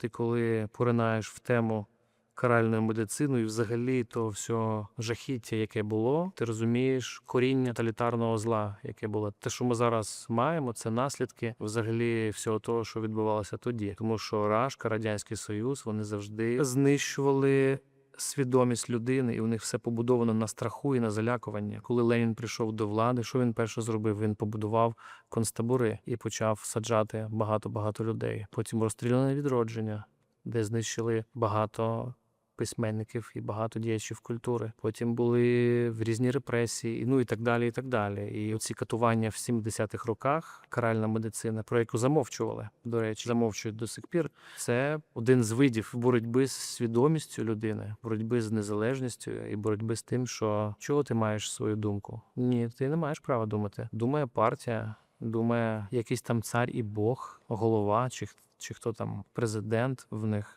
Ти коли поринаєш в тему каральної медицини і взагалі то все жахіття, яке було, ти розумієш коріння тоталітарного зла, яке було. Те, що ми зараз маємо, це наслідки взагалі всього того, що відбувалося тоді. Тому що Рашка, Радянський Союз, вони завжди знищували. Свідомість людини, і у них все побудовано на страху і на залякування. Коли Ленін прийшов до влади, що він перше зробив? Він побудував концтабори і почав саджати багато багато людей. Потім розстріляне відродження, де знищили багато письменників і багато діячів культури. Потім були в різні репресії, ну і так далі. І так далі. І оці катування в 70-х роках, каральна медицина, про яку замовчували, до речі, замовчують до сих пір. Це один з видів боротьби з свідомістю людини, боротьби з незалежністю і боротьби з тим, що чого ти маєш свою думку? Ні, ти не маєш права думати. Думає партія, думає якийсь там цар і Бог, голова, чи, чи хто там президент в них.